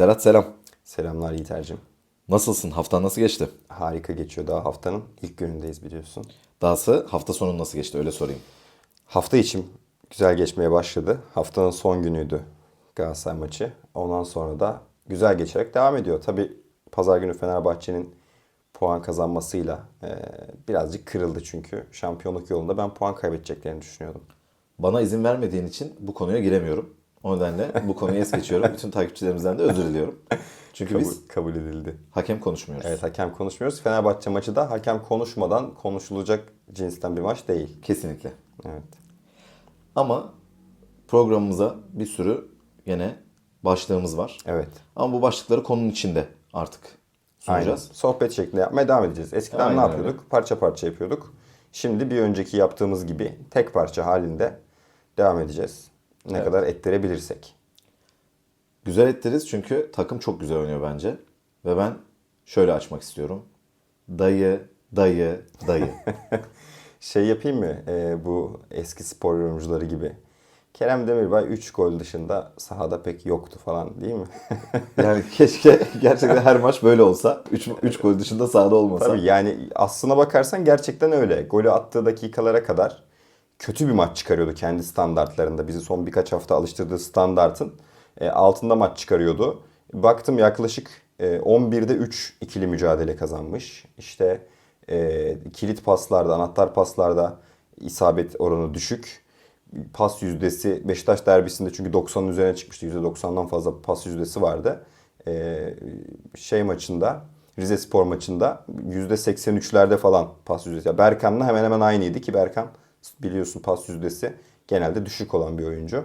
Serhat selam. Selamlar Yiğiter'cim. Nasılsın? Haftan nasıl geçti? Harika geçiyor daha haftanın ilk günündeyiz biliyorsun. Dahası hafta sonu nasıl geçti öyle sorayım. Hafta içim güzel geçmeye başladı. Haftanın son günüydü Galatasaray maçı. Ondan sonra da güzel geçerek devam ediyor. Tabi pazar günü Fenerbahçe'nin puan kazanmasıyla e, birazcık kırıldı çünkü. Şampiyonluk yolunda ben puan kaybedeceklerini düşünüyordum. Bana izin vermediğin için bu konuya giremiyorum. O nedenle bu konuyu es geçiyorum. Bütün takipçilerimizden de özür diliyorum. Çünkü Kabul, biz kabul edildi. hakem konuşmuyoruz. Evet hakem konuşmuyoruz. Fenerbahçe maçı da hakem konuşmadan konuşulacak cinsten bir maç değil. Kesinlikle. Evet. Ama programımıza bir sürü yine başlığımız var. Evet. Ama bu başlıkları konunun içinde artık Aynen. sunacağız. Sohbet şeklinde yapmaya devam edeceğiz. Eskiden Aynen ne öyle. yapıyorduk? Parça parça yapıyorduk. Şimdi bir önceki yaptığımız gibi tek parça halinde devam edeceğiz. Ne kadar ettirebilirsek. Güzel ettiririz çünkü takım çok güzel oynuyor bence. Ve ben şöyle açmak istiyorum. Dayı, dayı, dayı. Şey yapayım mı? Ee, bu eski spor yorumcuları gibi. Kerem Demirbay 3 gol dışında sahada pek yoktu falan değil mi? Yani keşke gerçekten her maç böyle olsa. 3 gol dışında sahada olmasa. Tabii yani aslına bakarsan gerçekten öyle. Golü attığı dakikalara kadar kötü bir maç çıkarıyordu kendi standartlarında. Bizi son birkaç hafta alıştırdığı standartın e, altında maç çıkarıyordu. Baktım yaklaşık e, 11'de 3 ikili mücadele kazanmış. İşte e, kilit paslarda, anahtar paslarda isabet oranı düşük. Pas yüzdesi Beşiktaş derbisinde çünkü 90'ın üzerine çıkmıştı. %90'dan fazla pas yüzdesi vardı. Ee, şey maçında Rize Spor maçında %83'lerde falan pas yüzdesi. Berkan'la hemen hemen aynıydı ki Berkan biliyorsun pas yüzdesi genelde düşük olan bir oyuncu.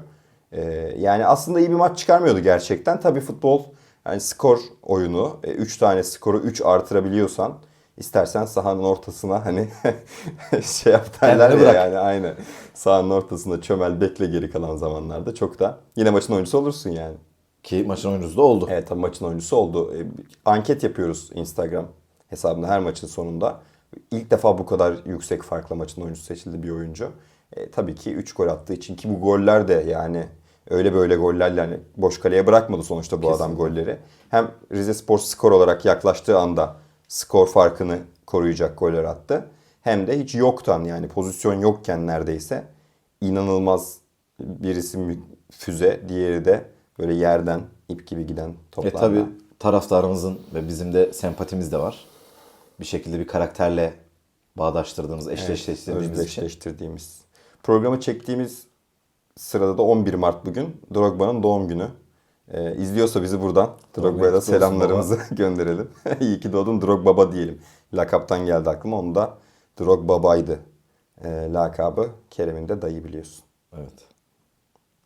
Ee, yani aslında iyi bir maç çıkarmıyordu gerçekten. Tabii futbol yani skor oyunu. 3 tane skoru 3 artırabiliyorsan istersen sahanın ortasına hani şey yap derler ya bırak. yani aynı sahanın ortasında çömel bekle geri kalan zamanlarda çok da yine maçın oyuncusu olursun yani. Ki maçın oyuncusu da oldu. Evet tabii maçın oyuncusu oldu. E, Anket yapıyoruz Instagram hesabında her maçın sonunda. İlk defa bu kadar yüksek farkla maçın oyuncusu seçildi bir oyuncu. E, tabii ki 3 gol attığı için ki bu goller de yani öyle böyle gollerle yani boş kaleye bırakmadı sonuçta bu adam golleri. Hem Rize Spor skor olarak yaklaştığı anda skor farkını koruyacak goller attı. Hem de hiç yoktan yani pozisyon yokken neredeyse inanılmaz birisi füze, diğeri de böyle yerden ip gibi giden E toplarla. tabi taraftarımızın ve bizim de sempatimiz de var. Bir şekilde bir karakterle bağdaştırdığımız, eşleştirdiğimiz için. özdeşleştirdiğimiz. Programı çektiğimiz sırada da 11 Mart bugün Drogba'nın doğum günü. Ee, izliyorsa bizi buradan Drogba'ya da selamlarımızı gönderelim. İyi ki doğdun Drogbaba diyelim. Lakaptan geldi aklıma. Onu da Drogbaba'ydı. Ee, lakabı Kerem'in de dayı biliyorsun. Evet.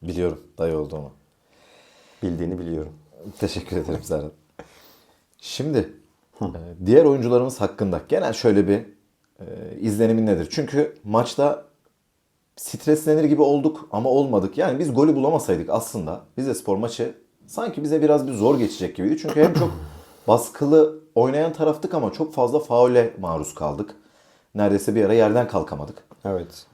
Biliyorum dayı olduğunu. Bildiğini biliyorum. Teşekkür ederim Serhat. Şimdi e, diğer oyuncularımız hakkında genel şöyle bir e, izlenimin nedir? Çünkü maçta streslenir gibi olduk ama olmadık. Yani biz golü bulamasaydık aslında Rize Spor maçı sanki bize biraz bir zor geçecek gibiydi. Çünkü hem çok baskılı oynayan taraftık ama çok fazla faule maruz kaldık. Neredeyse bir ara yerden kalkamadık. Evet.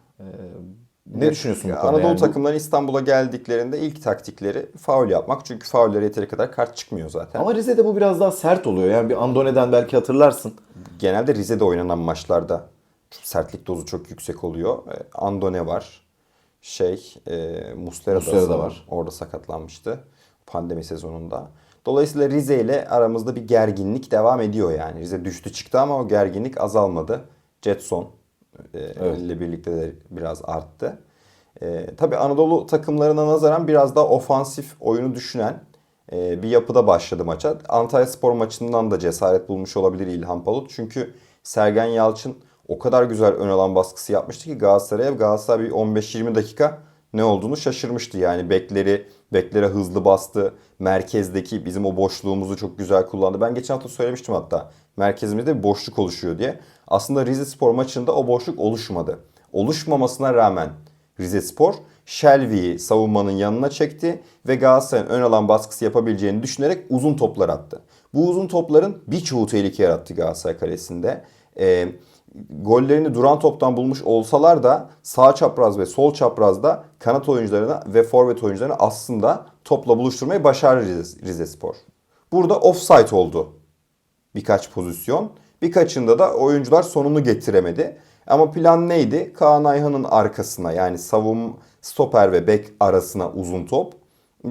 Ne düşünüyorsun bu konuda? Anadolu yani? Takımları İstanbul'a geldiklerinde ilk taktikleri faul yapmak. Çünkü faullere yeteri kadar kart çıkmıyor zaten. Ama Rize'de bu biraz daha sert oluyor. Yani bir Andone'den belki hatırlarsın. genelde Rize'de oynanan maçlarda sertlik dozu çok yüksek oluyor. E, Andone var. Şey, e, Muslera, Muslera da var. Orada sakatlanmıştı pandemi sezonunda. Dolayısıyla Rize ile aramızda bir gerginlik devam ediyor yani. Rize düştü çıktı ama o gerginlik azalmadı. Jetson e, ile birlikte de biraz arttı. E, tabii Anadolu takımlarına nazaran biraz daha ofansif oyunu düşünen e, bir yapıda başladı maça. Antalya Spor maçından da cesaret bulmuş olabilir İlhan Palut. Çünkü Sergen Yalçın o kadar güzel ön alan baskısı yapmıştı ki Galatasaray'a Galatasaray bir 15-20 dakika ne olduğunu şaşırmıştı. Yani bekleri beklere hızlı bastı. Merkezdeki bizim o boşluğumuzu çok güzel kullandı. Ben geçen hafta söylemiştim hatta. Merkezimizde bir boşluk oluşuyor diye. Aslında Rize Spor maçında o boşluk oluşmadı. Oluşmamasına rağmen Rize Spor Shelby'yi savunmanın yanına çekti ve Galatasaray'ın ön alan baskısı yapabileceğini düşünerek uzun toplar attı. Bu uzun topların birçoğu tehlike yarattı Galatasaray kalesinde. Ee, gollerini duran toptan bulmuş olsalar da sağ çapraz ve sol çaprazda kanat oyuncularına ve forvet oyuncularını aslında topla buluşturmayı başardı Rize, Rize Spor. Burada offside oldu birkaç pozisyon. Birkaçında da oyuncular sonunu getiremedi. Ama plan neydi? Kaan Ayhan'ın arkasına yani savun stoper ve bek arasına uzun top.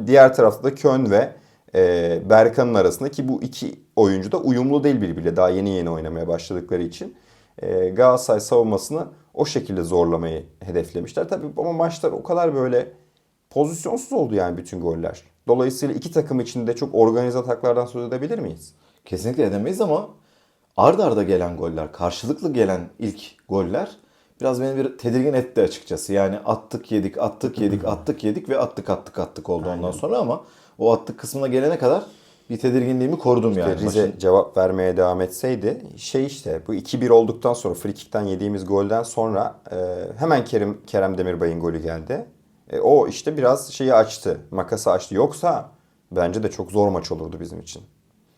Diğer tarafta da Kön ve e, Berkan'ın arasında ki bu iki oyuncu da uyumlu değil birbiriyle. Daha yeni yeni oynamaya başladıkları için. E, Galatasaray savunmasını o şekilde zorlamayı hedeflemişler. Tabii ama maçlar o kadar böyle pozisyonsuz oldu yani bütün goller. Dolayısıyla iki takım içinde çok organize ataklardan söz edebilir miyiz? Kesinlikle edemeyiz ama ard arda gelen goller, karşılıklı gelen ilk goller biraz beni bir tedirgin etti açıkçası. Yani attık yedik, attık yedik, attık yedik ve attık attık attık oldu ondan sonra ama o attık kısmına gelene kadar bir tedirginliğimi korudum yani. Rize Maçın- cevap vermeye devam etseydi şey işte bu 2-1 olduktan sonra frikikten yediğimiz golden sonra e, hemen Kerim Kerem Demirbay'ın golü geldi. E, o işte biraz şeyi açtı. Makası açtı. Yoksa bence de çok zor maç olurdu bizim için.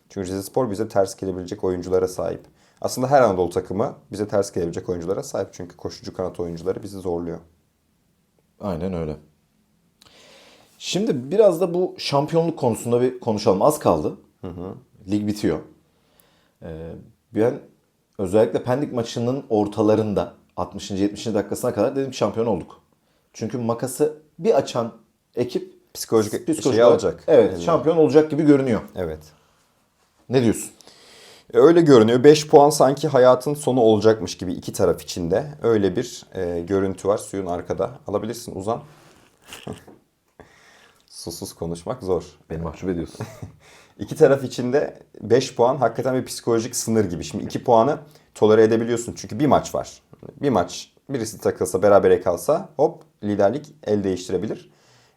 Çünkü Rizespor bize ters gelebilecek oyunculara sahip. Aslında her Anadolu takımı bize ters gelebilecek oyunculara sahip. Çünkü koşucu kanat oyuncuları bizi zorluyor. Aynen öyle. Şimdi biraz da bu şampiyonluk konusunda bir konuşalım. Az kaldı. Lig bitiyor. Ee, ben özellikle Pendik maçının ortalarında 60. 70. dakikasına kadar dedim ki şampiyon olduk. Çünkü makası bir açan ekip Psikolojik şeyi olarak- alacak. Evet, Eline. şampiyon olacak gibi görünüyor. Evet. Ne diyorsun? E, Öyle görünüyor. 5 puan sanki hayatın sonu olacakmış gibi iki taraf içinde. Öyle bir e, görüntü var suyun arkada. Alabilirsin uzan. Susuz konuşmak zor. Beni mahcup ediyorsun. İki taraf içinde 5 puan hakikaten bir psikolojik sınır gibi. Şimdi 2 puanı tolere edebiliyorsun çünkü bir maç var. Bir maç birisi takılsa berabere kalsa hop liderlik el değiştirebilir.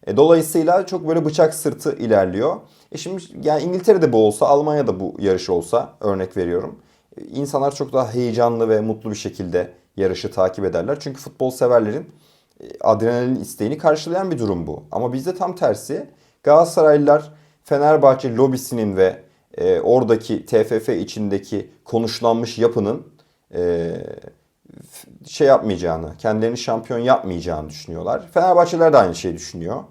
E, dolayısıyla çok böyle bıçak sırtı ilerliyor. E şimdi yani İngiltere'de bu olsa Almanya'da bu yarış olsa örnek veriyorum. E, insanlar çok daha heyecanlı ve mutlu bir şekilde yarışı takip ederler. Çünkü futbol severlerin e, adrenalin isteğini karşılayan bir durum bu. Ama bizde tam tersi. Galatasaraylılar Fenerbahçe lobisinin ve e, oradaki TFF içindeki konuşlanmış yapının e, şey yapmayacağını, kendilerini şampiyon yapmayacağını düşünüyorlar. Fenerbahçeliler de aynı şeyi düşünüyor.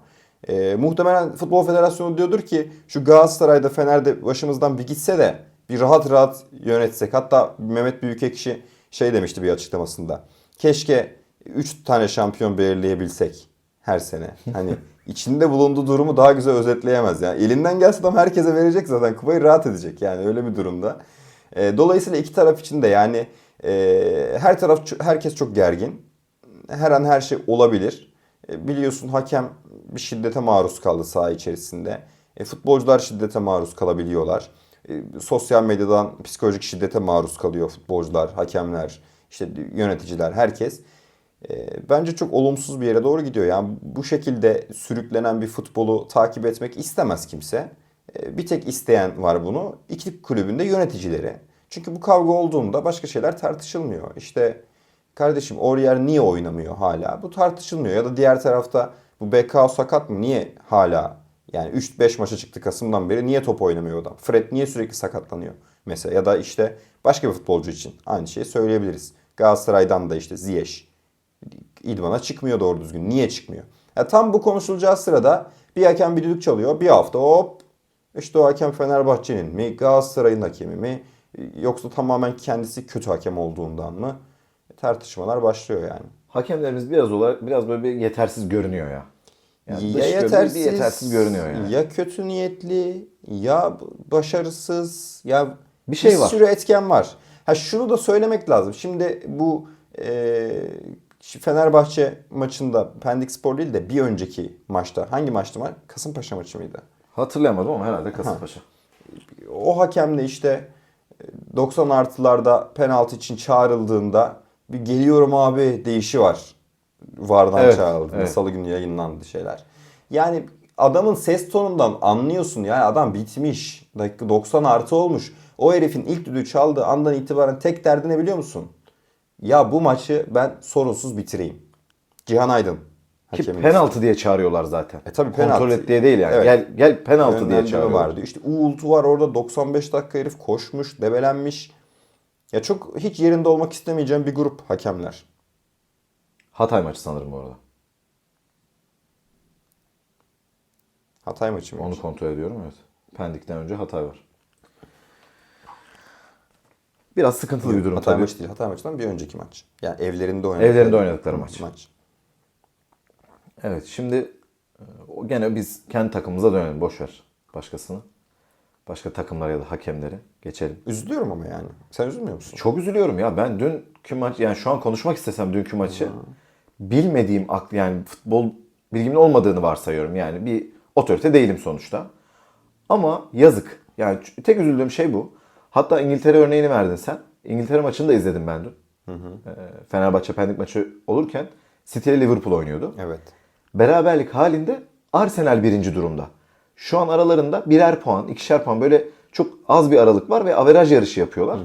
E, muhtemelen Futbol Federasyonu diyordur ki şu Galatasaray'da Fener'de başımızdan bir gitse de bir rahat rahat yönetsek. Hatta Mehmet Büyükekşi şey demişti bir açıklamasında. Keşke 3 tane şampiyon belirleyebilsek her sene. Hani içinde bulunduğu durumu daha güzel özetleyemez. Yani elinden gelse adam herkese verecek zaten. Kupayı rahat edecek yani öyle bir durumda. E, dolayısıyla iki taraf için de yani e, her taraf herkes çok gergin. Her an her şey olabilir. E, biliyorsun hakem bir şiddete maruz kaldı saha içerisinde. E, futbolcular şiddete maruz kalabiliyorlar. E, sosyal medyadan psikolojik şiddete maruz kalıyor futbolcular, hakemler, işte yöneticiler, herkes. E, bence çok olumsuz bir yere doğru gidiyor. Yani bu şekilde sürüklenen bir futbolu takip etmek istemez kimse. E, bir tek isteyen var bunu. İki kulübün de yöneticileri. Çünkü bu kavga olduğunda başka şeyler tartışılmıyor. İşte kardeşim Oriyer niye oynamıyor hala? Bu tartışılmıyor. Ya da diğer tarafta bu BK sakat mı? Niye hala? Yani 3-5 maça çıktı Kasım'dan beri. Niye top oynamıyor adam? Fred niye sürekli sakatlanıyor? Mesela ya da işte başka bir futbolcu için aynı şeyi söyleyebiliriz. Galatasaray'dan da işte Ziyech. İdman'a çıkmıyor doğru düzgün. Niye çıkmıyor? Ya tam bu konuşulacağı sırada bir hakem bir düdük çalıyor. Bir hafta hop işte o hakem Fenerbahçe'nin mi Galatasaray'ın hakemi mi yoksa tamamen kendisi kötü hakem olduğundan mı tartışmalar başlıyor yani. Hakemlerimiz biraz olarak biraz böyle bir yetersiz görünüyor ya. Yani ya yetersiz, bir yetersiz görünüyor yani. Ya kötü niyetli, ya başarısız, ya Bir şey var. sürü etken var. Ha şunu da söylemek lazım. Şimdi bu e, Fenerbahçe maçında Pendik Spor değil de bir önceki maçta hangi maçtı var? Kasımpaşa maçı mıydı? Hatırlayamadım ama herhalde Kasımpaşa. O hakemle işte e, 90 artılarda penaltı için çağrıldığında bir geliyorum abi deyişi var. Vardan Evet, çağrıldığında. evet. Salı günü yayınlandı şeyler. Yani adamın ses tonundan anlıyorsun yani adam bitmiş. Dakika 90 artı olmuş. O herifin ilk düdüğü çaldığı andan itibaren tek derdi ne biliyor musun? Ya bu maçı ben sorunsuz bitireyim. Cihan Aydın. Ki penaltı diye çağırıyorlar zaten. E tabii Kontrol penaltı. et diye değil yani. Evet. Gel gel penaltı diye çağırıyorlar. vardı. İşte uğultu var orada 95 dakika herif koşmuş, debelenmiş. Ya çok hiç yerinde olmak istemeyeceğim bir grup hakemler. Hatay maçı sanırım bu arada. Hatay maçı mı? Onu kontrol ediyorum evet. Pendik'ten önce Hatay var. biraz sıkıntılı bir durum Hatay tabii. maçı değil. Hatay maçından bir önceki maç. Yani evlerinde oynadıkları, Evlerinde oynadıkları maç. maç. Evet şimdi e, gene biz kendi takımımıza dönelim. Boş ver başkasını. Başka takımlar ya da hakemleri geçelim. Üzülüyorum ama yani. Sen üzülmüyor musun? Çok üzülüyorum ya. Ben dünkü maç yani şu an konuşmak istesem dünkü maçı bilmediğim aklı yani futbol bilgimin olmadığını varsayıyorum. Yani bir otorite değilim sonuçta. Ama yazık. Yani tek üzüldüğüm şey bu. Hatta İngiltere örneğini verdin sen. İngiltere maçını da izledim ben dün. Ee, Fenerbahçe Pendik maçı olurken City ile Liverpool oynuyordu. Evet. Beraberlik halinde Arsenal birinci durumda. Şu an aralarında birer puan, ikişer puan böyle çok az bir aralık var ve averaj yarışı yapıyorlar.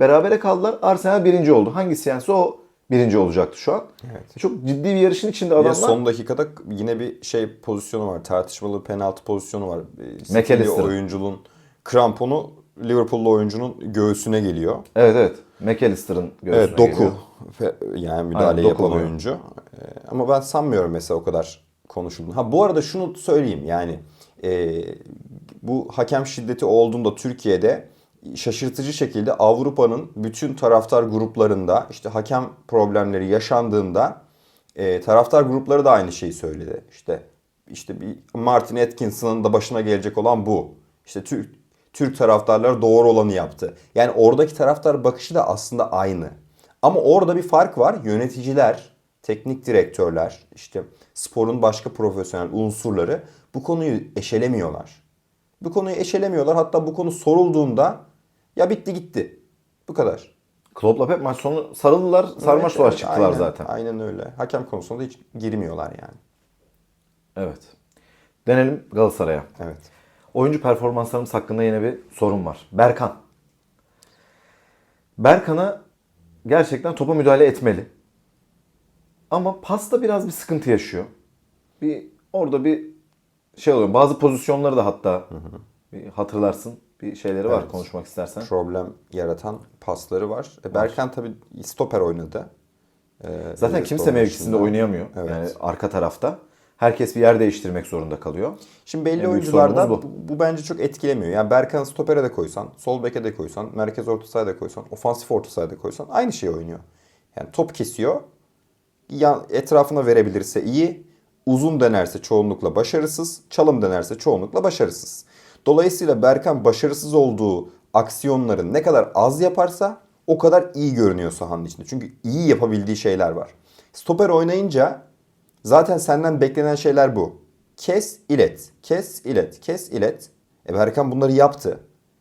Berabere kaldılar. Arsenal birinci oldu. Hangisi yense o birinci olacaktı şu an. Evet. Çok ciddi bir yarışın içinde Bir de adamlar. son dakikada yine bir şey pozisyonu var. Tartışmalı penaltı pozisyonu var. City'li McAllister'ın. oyuncunun kramponu Liverpool'lu oyuncunun göğsüne geliyor. Evet evet. McAllister'ın göğsüne Evet doku. geliyor. Yani müdahale Aynen, yapan oyuncu. Ee, Ama ben sanmıyorum mesela o kadar konuşuldu. Ha bu arada şunu söyleyeyim yani e, bu hakem şiddeti olduğunda Türkiye'de şaşırtıcı şekilde Avrupa'nın bütün taraftar gruplarında işte hakem problemleri yaşandığında e, taraftar grupları da aynı şeyi söyledi. İşte işte bir Martin Atkinson'ın da başına gelecek olan bu. İşte Türk Türk taraftarlar doğru olanı yaptı. Yani oradaki taraftar bakışı da aslında aynı. Ama orada bir fark var. Yöneticiler, teknik direktörler, işte sporun başka profesyonel unsurları bu konuyu eşelemiyorlar. Bu konuyu eşelemiyorlar. Hatta bu konu sorulduğunda ya bitti gitti. Bu kadar. Klopp'la Pep maç sonu sarıldılar. Sarmaş Evet, dolaş evet, çıktılar aynen, zaten. Aynen öyle. Hakem konusunda hiç girmiyorlar yani. Evet. Dönelim Galatasaray'a. Evet. Oyuncu performanslarımız hakkında yine bir sorun var. Berkan. Berkan'a gerçekten topa müdahale etmeli. Ama pasta biraz bir sıkıntı yaşıyor. Bir orada bir şey oluyor. Bazı pozisyonları da hatta bir hatırlarsın. Bir şeyleri var Evet. konuşmak istersen. Problem yaratan pasları var. E, Berkan tabii stoper oynadı. Ee, Zaten kimse mevkisinde oynayamıyor. Evet. Yani arka tarafta. Herkes bir yer değiştirmek zorunda kalıyor. Şimdi belli En büyük oyuncularda sorunumuz bu. bu bence çok etkilemiyor. Yani Berkan stopere de koysan, sol beke de koysan, merkez orta sahaya da koysan, ofansif orta sahaya da koysan aynı şeyi oynuyor. Yani top kesiyor. Yan, etrafına verebilirse iyi. Uzun denerse çoğunlukla başarısız. Çalım denerse çoğunlukla başarısız. Dolayısıyla Berkan başarısız olduğu aksiyonları ne kadar az yaparsa o kadar iyi görünüyor sahanın içinde. Çünkü iyi yapabildiği şeyler var. Stoper oynayınca Zaten senden beklenen şeyler bu. Kes, ilet. Kes, ilet. Kes, ilet. E Berkan bunları yaptı.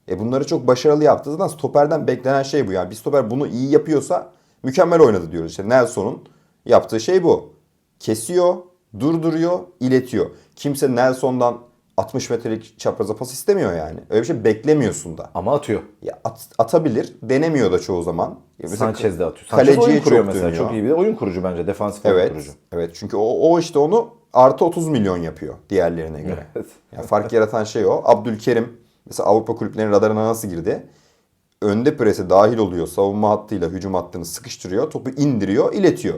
E bunları çok başarılı yaptı. Zaten stoperden beklenen şey bu. Yani bir stoper bunu iyi yapıyorsa mükemmel oynadı diyoruz. İşte Nelson'un yaptığı şey bu. Kesiyor, durduruyor, iletiyor. Kimse Nelson'dan 60 metrelik çapraza pas istemiyor yani. Öyle bir şey beklemiyorsun da. Ama atıyor. Ya at- atabilir. Denemiyor da çoğu zaman. Ya mesela Sanchez de atıyor. Sanchez oyun kuruyor çok mesela. dönüyor. Çok iyi bir de oyun kurucu bence. Defansif oyun Evet. kurucu. Evet çünkü o, o işte onu artı 30 milyon yapıyor diğerlerine göre. Evet. Yani fark yaratan şey o. Abdülkerim mesela Avrupa kulüplerinin radarına nasıl girdi? Önde prese dahil oluyor. Savunma hattıyla hücum hattını sıkıştırıyor. Topu indiriyor, iletiyor.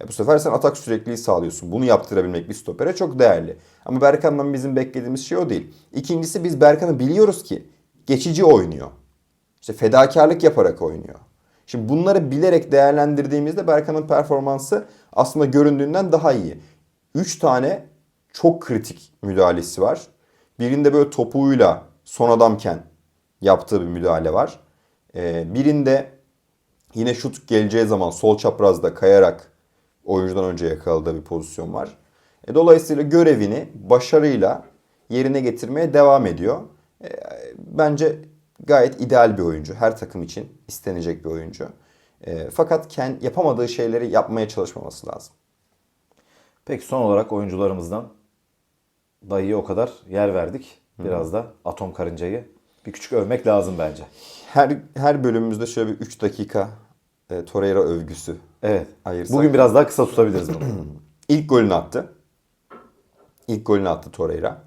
E bu sefer sen atak sürekliliği sağlıyorsun. Bunu yaptırabilmek bir stopere çok değerli. Ama Berkan'dan bizim beklediğimiz şey o değil. İkincisi biz Berkan'ı biliyoruz ki geçici oynuyor. İşte fedakarlık yaparak oynuyor. Şimdi bunları bilerek değerlendirdiğimizde Berkan'ın performansı aslında göründüğünden daha iyi. 3 tane çok kritik müdahalesi var. Birinde böyle topuğuyla son adamken yaptığı bir müdahale var. Ee, birinde yine şut geleceği zaman sol çaprazda kayarak oyuncudan önce yakaladığı bir pozisyon var. E, dolayısıyla görevini başarıyla yerine getirmeye devam ediyor. E, bence gayet ideal bir oyuncu. Her takım için istenecek bir oyuncu. E, fakat kend, yapamadığı şeyleri yapmaya çalışmaması lazım. Peki son olarak oyuncularımızdan dayıya o kadar yer verdik. Biraz da atom karıncayı bir küçük övmek lazım bence. Her her bölümümüzde şöyle bir 3 dakika e, Torreira övgüsü. Evet. Ayırsak. Bugün biraz daha kısa tutabiliriz bunu. İlk golünü attı. İlk golünü attı Torreira.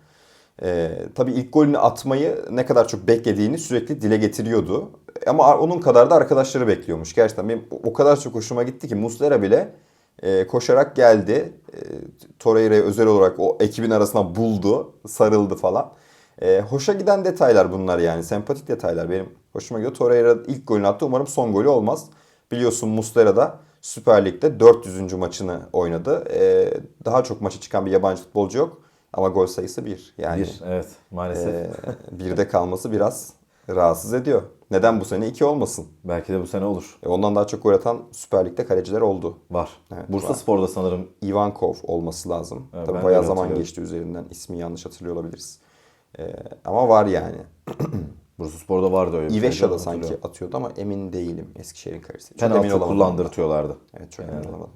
Ee, tabii ilk golünü atmayı ne kadar çok beklediğini sürekli dile getiriyordu. Ama onun kadar da arkadaşları bekliyormuş. Gerçekten benim o kadar çok hoşuma gitti ki Muslera bile e, koşarak geldi. E, Torreira'yı özel olarak o ekibin arasından buldu, sarıldı falan. E, hoşa giden detaylar bunlar yani. Sempatik detaylar. Benim hoşuma gidiyor. Torreira ilk golünü attı. Umarım son golü olmaz. Biliyorsun Muslera da Süper Lig'de 400. maçını oynadı. E, daha çok maça çıkan bir yabancı futbolcu yok. Ama gol sayısı bir. Yani Bir, evet maalesef. e, birde kalması biraz rahatsız ediyor. Neden bu sene iki olmasın? Belki de bu sene olur. E, ondan daha çok gol atan Süper Lig'de kaleciler oldu. Var. Evet, Bursa var. Spor'da sanırım Ivankov olması lazım. Evet, Tabii bayağı zaman geçti üzerinden. İsmi yanlış hatırlıyor olabiliriz. Ee, ama var yani. Bursa Spor'da vardı öyle. bir İveşa şey, da sanki atıyordu ama emin değilim Eskişehir'in kalecisi. Çok Penaltı emin kullandırtıyorlardı. Evet çok emin olamadım.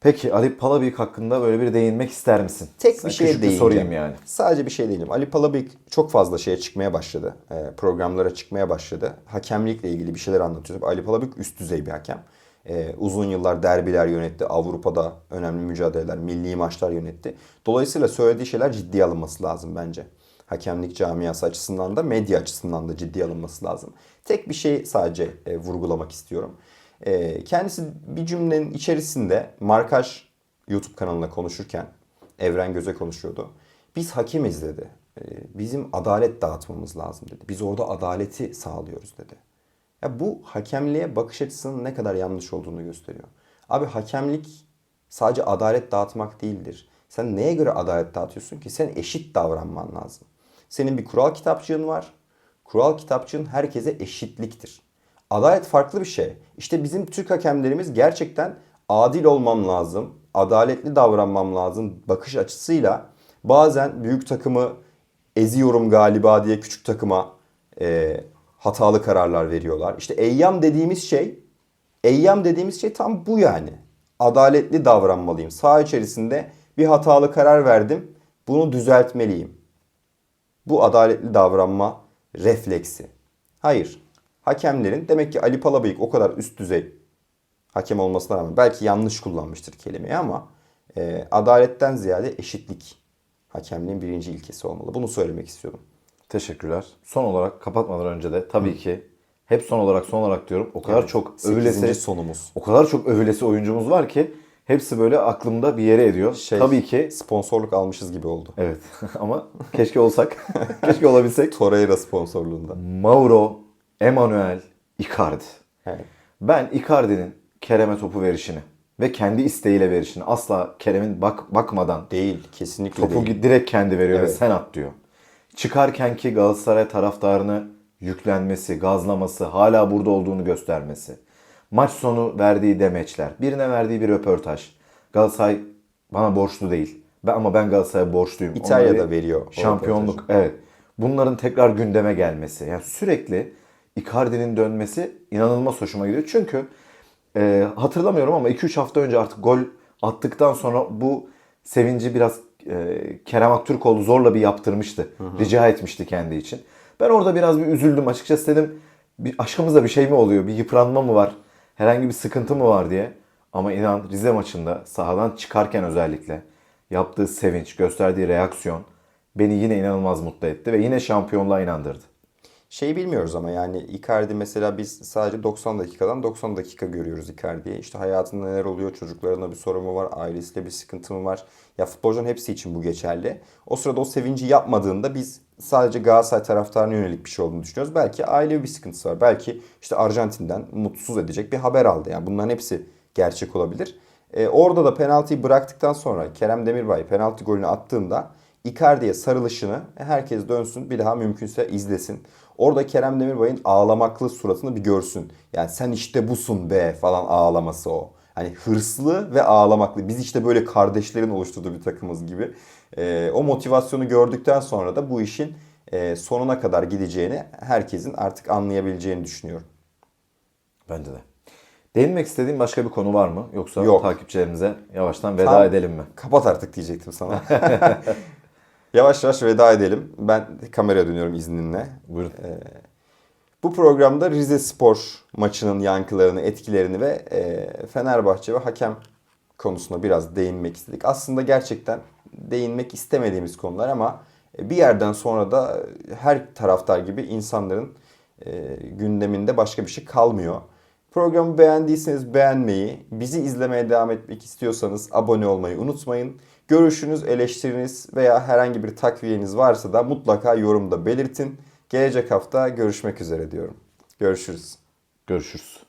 Peki Ali Palabıyık hakkında böyle bir değinmek ister misin? Tek Sen bir şeye küçük değineceğim. sorayım yani. Sadece bir şey değilim. Ali Palabıyık çok fazla şeye çıkmaya başladı. Ee, programlara çıkmaya başladı. Hakemlikle ilgili bir şeyler anlatıyor. Ali Palabıyık üst düzey bir hakem. Ee, uzun yıllar derbiler yönetti. Avrupa'da önemli mücadeleler, milli maçlar yönetti. Dolayısıyla söylediği şeyler ciddiye alınması lazım bence. Hakemlik camiası açısından da medya açısından da ciddiye alınması lazım. Tek bir şey sadece e, vurgulamak istiyorum. E, kendisi bir cümlenin içerisinde markaj YouTube kanalında konuşurken Evren Göze konuşuyordu. Biz hakemiz dedi. E, bizim adalet dağıtmamız lazım dedi. Biz orada adaleti sağlıyoruz dedi. Ya bu hakemliğe bakış açısının ne kadar yanlış olduğunu gösteriyor. Abi hakemlik sadece adalet dağıtmak değildir. Sen neye göre adalet dağıtıyorsun ki? Sen eşit davranman lazım. Senin bir kural kitapçığın var. Kural kitapçığın herkese eşitliktir. Adalet farklı bir şey. İşte bizim Türk hakemlerimiz gerçekten adil olmam lazım, adaletli davranmam lazım bakış açısıyla bazen büyük takımı eziyorum galiba diye küçük takıma e, hatalı kararlar veriyorlar. İşte eyyam dediğimiz şey, eyyam dediğimiz şey tam bu yani. Adaletli davranmalıyım. Saha içerisinde bir hatalı karar verdim. Bunu düzeltmeliyim. Bu adaletli davranma refleksi. Hayır. Hakemlerin demek ki Ali Palabıyık o kadar üst düzey hakem olmasına rağmen belki yanlış kullanmıştır kelimeyi ama e, adaletten ziyade eşitlik hakemliğin birinci ilkesi olmalı. Bunu söylemek istiyordum. Teşekkürler. Son olarak kapatmadan önce de tabii ki hep son olarak son olarak diyorum. O kadar Evet, çok övülesi sonumuz. o kadar çok övülesi oyuncumuz var ki hepsi böyle aklımda bir yere ediyor. Şey, tabii ki sponsorluk almışız gibi oldu. evet ama keşke olsak. keşke olabilsek. Torreira sponsorluğunda. Mauro Emanuel Icardi. Evet. Ben Icardi'nin Kerem'e topu verişini ve kendi isteğiyle verişini asla Kerem'in bak bakmadan Değil. Kesinlikle topu değil. direkt kendi veriyor ve Evet. sen at diyor. Çıkarken ki Galatasaray taraftarını yüklenmesi, gazlaması, hala burada olduğunu göstermesi. Maç sonu verdiği demeçler, birine verdiği bir röportaj. Galatasaray bana borçlu değil. Ben ama ben Galatasaray'a borçluyum. İtalya'da Onlara bir veriyor Şampiyonluk. Evet. Bunların tekrar gündeme gelmesi. Yani sürekli Icardi'nin dönmesi inanılmaz hoşuma gidiyor. Çünkü e, hatırlamıyorum ama 2-3 hafta önce artık gol attıktan sonra bu sevinci biraz e, Kerem Aktürkoğlu zorla bir yaptırmıştı. Rica etmişti kendi için. Ben orada biraz bir üzüldüm. Açıkçası dedim bir aşkımızda bir şey mi oluyor? Bir yıpranma mı var? Herhangi bir sıkıntı mı var diye. Ama inan Rize maçında sahadan çıkarken özellikle yaptığı sevinç, gösterdiği reaksiyon beni yine inanılmaz mutlu etti ve yine şampiyonluğa inandırdı. Şey bilmiyoruz ama yani Icardi mesela biz sadece 90 dakikadan 90 dakika görüyoruz Icardi'yi. İşte hayatında neler oluyor, çocuklarına bir sorun mu var, ailesiyle bir sıkıntı mı var? Ya futbolcunun hepsi için bu geçerli. O sırada o sevinci yapmadığında biz sadece Galatasaray taraftarına yönelik bir şey olduğunu düşünüyoruz. Belki ailevi bir sıkıntısı var. Belki işte Arjantin'den mutsuz edecek bir haber aldı. Yani bunların hepsi gerçek olabilir. Ee, orada da penaltıyı bıraktıktan sonra Kerem Demirbay penaltı golünü attığında Icardi'ye sarılışını herkes dönsün bir daha mümkünse izlesin. Orada Kerem Demirbay'ın ağlamaklı suratını bir görsün. Yani sen işte busun be falan ağlaması o. Hani hırslı ve ağlamaklı. Biz işte böyle kardeşlerin oluşturduğu bir takımız gibi. Ee, o motivasyonu gördükten sonra da bu işin e, sonuna kadar gideceğini herkesin artık anlayabileceğini düşünüyorum. Bence de. Değinmek istediğin başka bir konu var mı? Yoksa Yok. takipçilerimize yavaştan veda Tam- edelim mi? Kapat artık diyecektim sana. yavaş yavaş veda edelim. Ben kameraya dönüyorum izninle. Buyurun. Bu programda Rize Spor maçının yankılarını, etkilerini ve e, Fenerbahçe ve hakem konusuna biraz değinmek istedik. Aslında gerçekten değinmek istemediğimiz konular ama bir yerden sonra da her taraftar gibi insanların e, gündeminde başka bir şey kalmıyor. Programı beğendiyseniz beğenmeyi, bizi izlemeye devam etmek istiyorsanız abone olmayı unutmayın. Görüşünüz, eleştiriniz veya herhangi bir takviyeniz varsa da mutlaka yorumda belirtin. Gelecek hafta görüşmek üzere diyorum. Görüşürüz. Görüşürüz.